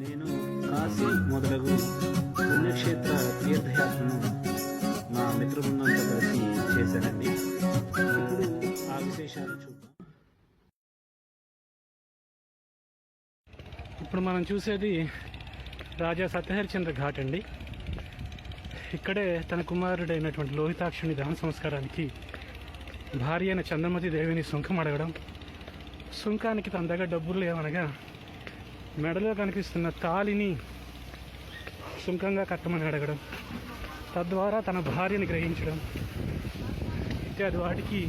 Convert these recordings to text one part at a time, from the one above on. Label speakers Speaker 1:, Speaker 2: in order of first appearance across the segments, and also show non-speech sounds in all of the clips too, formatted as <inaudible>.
Speaker 1: నేను కాశీ మొదలగు పుణ్యక్షేత్ర తీర్థయాత్రను మా మిత్రబృందంతో కలిసి చేశానండి. ఇప్పుడు ఆ విశేషాలు చూద్దాం.
Speaker 2: ఇప్పుడు మనం చూసేది రాజా సత్యహరిచంద్ర ఘాట్ అండి. ఇక్కడే తన కుమారుడైనటువంటి లోహితాక్షుని దహన సంస్కారానికి భార్య అయిన చంద్రమతి దేవిని సుంకం అడగడం సుంకానికి తన దగ్గర డబ్బులు లేవనగా మెడలో కనిపిస్తున్న తాలిని సుంకంగా కట్టమని అడగడం తద్వారా తన భార్యని గ్రహించడం ఇత్యాది వాటికి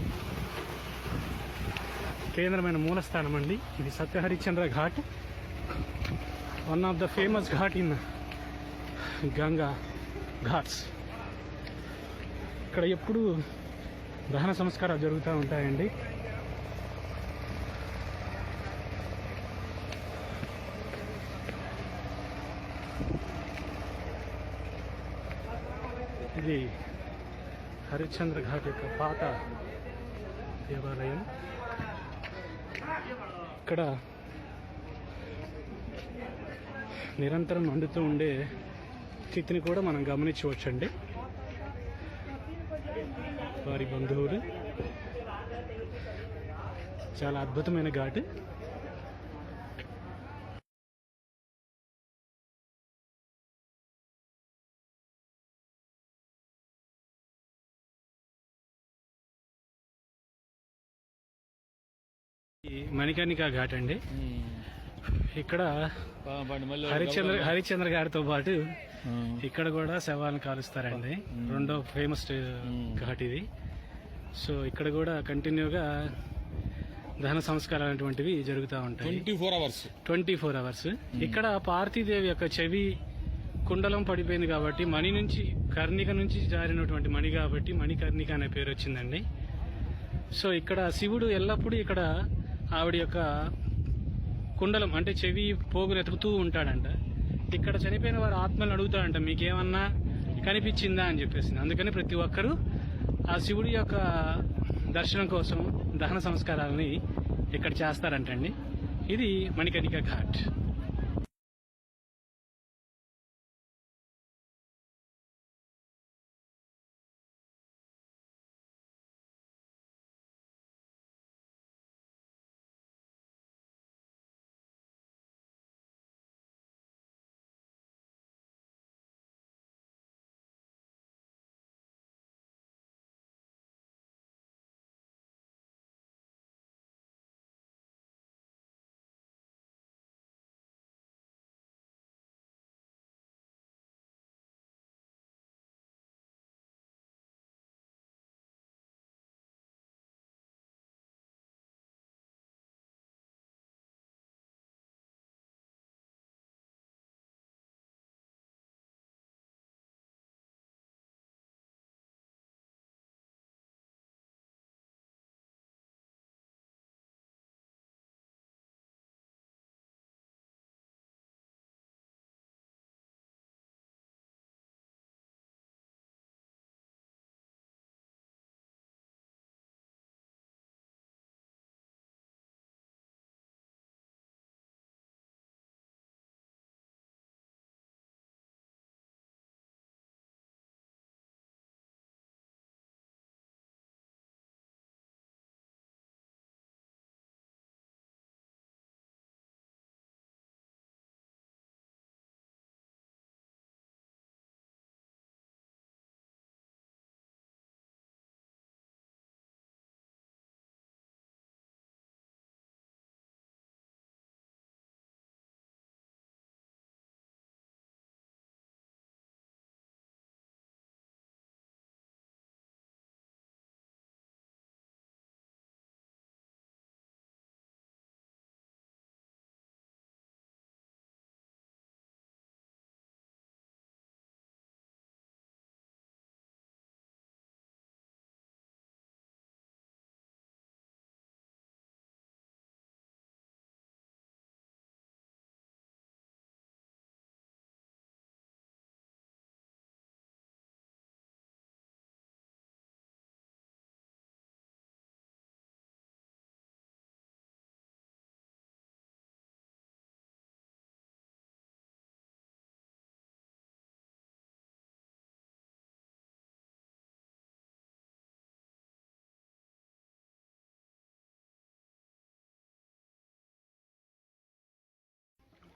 Speaker 2: కేంద్రమైన మూలస్థానం అండి. ఇది Satyaharishchandra ghat one of the famous ghat in Ganga ghats. ఇక్కడ ఎప్పుడు దహన సంస్కారాలు జరుగుతూ ఉంటాయండి. ఇది హరిశ్చంద్ర ఘాట్ యొక్క పాత దేవాలయం. ఇక్కడ నిరంతరం మండుతూ ఉండే స్థితిని కూడా మనం గమనించవచ్చండి. వారి బంధువులు. చాలా అద్భుతమైన ఘాటు. మణికర్ణిక ఘాట్ అండి. ఇక్కడ హరిశ్చంద్ర హరిశ్చంద్ర గారితో పాటు ఇక్కడ కూడా శవాలను కాలుస్తారండి. రెండో ఫేమస్ ఘాట్ ఇది. సో ఇక్కడ కూడా కంటిన్యూగా దహన సంస్కారాలు అనేటువంటివి జరుగుతూ ఉంటాయి.
Speaker 3: Twenty four hours.
Speaker 2: Twenty four hours. ఇక్కడ పార్థిదేవి యొక్క చెవి కుండలం పడిపోయింది కాబట్టి మణి నుంచి కర్ణిక నుంచి జారినటువంటి మణి కాబట్టి మణికర్ణిక అనే పేరు వచ్చిందండి. సో ఇక్కడ శివుడు ఎల్లప్పుడూ ఇక్కడ ఆవిడ యొక్క కుండలం అంటే చెవి పోగులు ఎతుకుతూ ఉంటాడంట. ఇక్కడ చనిపోయిన వారు ఆత్మలను అడుగుతాడంట మీకేమన్నా కనిపించిందా? అని చెప్పేసి. అందుకని ప్రతి ఒక్కరూ ఆ శివుడి యొక్క దర్శనం కోసం దహన సంస్కారాలని ఇక్కడ చేస్తారంటండి. ఇది మణికర్ణిక ఘాట్.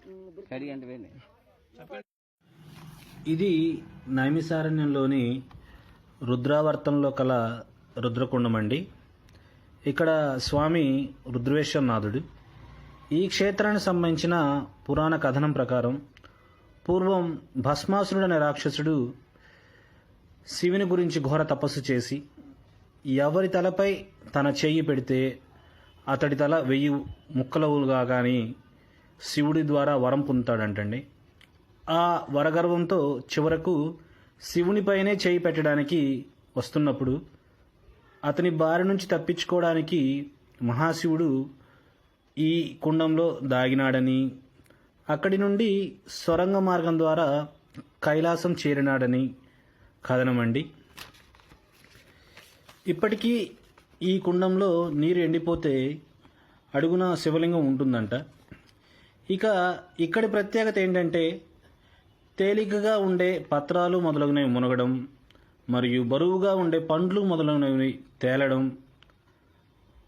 Speaker 3: అంటే
Speaker 1: ఇది నైమిసారణ్యంలోని రుద్రావర్తంలో కల రుద్రకుండం అండి ఇక్కడ స్వామి రుద్రవేశ్వరనాథుడు ఈ క్షేత్రానికి సంబంధించిన పురాణ కథనం ప్రకారం పూర్వం భస్మాసురుడు అనే రాక్షసుడు శివుని గురించి ఘోర తపస్సు చేసి ఎవరి తలపై తన చెయ్యి పెడితే అతడి తల వెయ్యి ముక్కలవులుగా కానీ శివుడి ద్వారా వరం పొందుతాడంటండి. ఆ వరగర్వంతో చివరకు శివునిపైనే చేయి పెట్టడానికి వస్తున్నప్పుడు అతని బారి నుంచి తప్పించుకోవడానికి మహాశివుడు ఈ కుండంలో దాగినాడని అక్కడి నుండి సొరంగ మార్గం ద్వారా కైలాసం చేరినాడని కథనమండి. ఇప్పటికీ ఈ కుండంలో నీరు ఎండిపోతే అడుగున శివలింగం ఉంటుందంట. ఇక ఇక్కడి ప్రత్యేకత ఏంటంటే తేలికగా ఉండే పత్రాలు మొదలగునవి మునగడం మరియు బరువుగా ఉండే పండ్లు మొదలగునవి తేలడం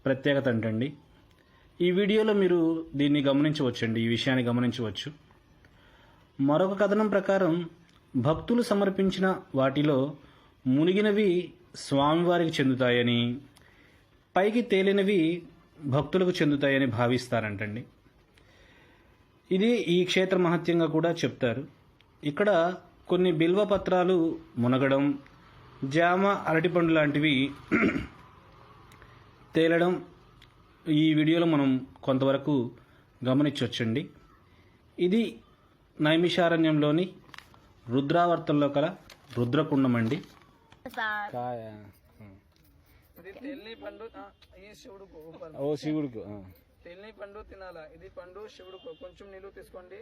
Speaker 1: ప్రత్యేకత అంటండి. ఈ వీడియోలో మీరు దీన్ని గమనించవచ్చండి ఈ విషయాన్ని గమనించవచ్చు. మరొక కథనం ప్రకారం భక్తులు సమర్పించిన వాటిలో మునిగినవి స్వామివారికి చెందుతాయని పైకి తేలినవి భక్తులకు చెందుతాయని భావిస్తారంటండి. ఇది ఈ క్షేత్ర మహత్యంగా కూడా చెప్తారు. ఇక్కడ కొన్ని బిల్వ పత్రాలు మునగడం జామ అరటిపండు లాంటివి <clears throat> తేలడం ఈ వీడియోలో మనం కొంతవరకు గమనించవచ్చండి ఇది నైమిషారణ్యంలోని రుద్రావర్తంలో కల రుద్రకుండం అండి. ఓ శివుడికి
Speaker 3: తెల్లి పండు తినాలా ఇది పండు శివుడుకు కొంచెం నీళ్ళు తీసుకోండి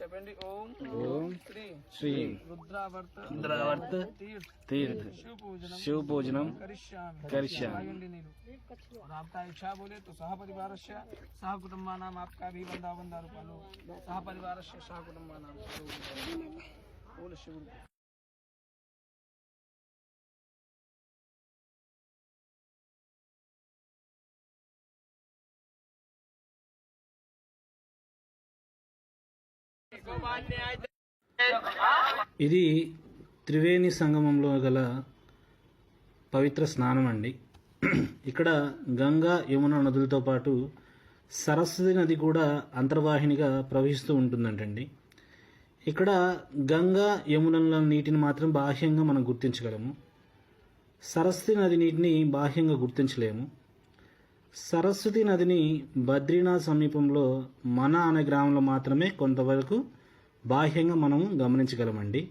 Speaker 3: చెప్పండి ఓం
Speaker 1: ఓం
Speaker 3: శ్రీ
Speaker 1: శ్రీ
Speaker 3: రుద్రావర్త
Speaker 1: రుద్రావర్త
Speaker 3: तीर्थ
Speaker 1: తీర్థ
Speaker 3: शिव पूजनम
Speaker 1: शिव पूजनम
Speaker 3: करिष्यामि
Speaker 1: करिष्यामि।
Speaker 3: आयुंडी नीलू और आपका इच्छा बोले तो सह परिवार से सह कुटुंबानाम आपका भी बंदा बंदा रूपालो सह परिवार से सह कुटुंबानाम बोल शिव
Speaker 1: ఇది త్రివేణి సంగమంలో గల పవిత్ర స్నానం అండి. ఇక్కడ గంగా యమున నదులతో పాటు సరస్వతి నది కూడా అంతర్వాహినిగా ప్రవహిస్తూ ఉంటుందంటండి. ఇక్కడ గంగా యమునల నీటిని మాత్రం బాహ్యంగా మనం గుర్తించగలము. సరస్వతి నది నీటిని బాహ్యంగా గుర్తించలేము. సరస్వతి నదిని బద్రీనాథ్ సమీపంలో మన అనే గ్రామంలో మాత్రమే కొంతవరకు బాహ్యంగా మనం గమనించగలమండి.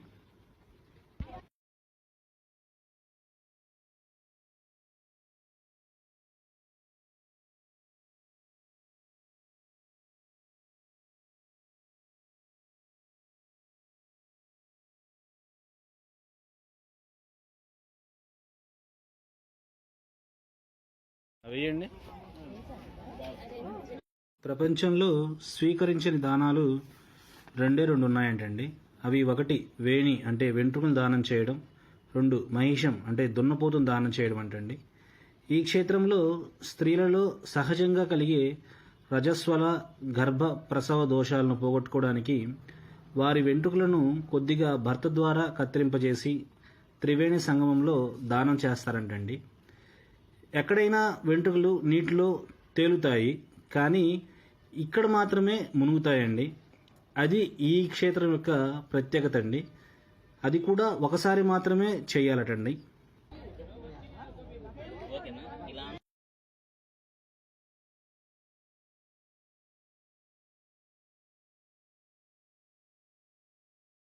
Speaker 1: వేయండి. ప్రపంచంలో స్వీకరించని దానాలు రెండే రెండు ఉన్నాయంటండి. అవి ఒకటి వేణి అంటే వెంట్రుకలు దానం చేయడం రెండు మహిషం అంటే దున్నపోతును దానం చేయడం అంటండి. ఈ క్షేత్రంలో స్త్రీలలో సహజంగా కలిగే రజస్వల గర్భ ప్రసవ దోషాలను పోగొట్టుకోవడానికి వారి వెంట్రుకలను కొద్దిగా భర్త ద్వారా కత్తిరింపజేసి త్రివేణి సంగమంలో దానం చేస్తారంటండి. ఎక్కడైనా వెంట్రుకలు నీటిలో తేలుతాయి కానీ ఇక్కడ మాత్రమే మునుగుతాయండి. అది ఈ క్షేత్రం యొక్క ప్రత్యేకత అండి. అది కూడా ఒకసారి మాత్రమే చేయాలటండి.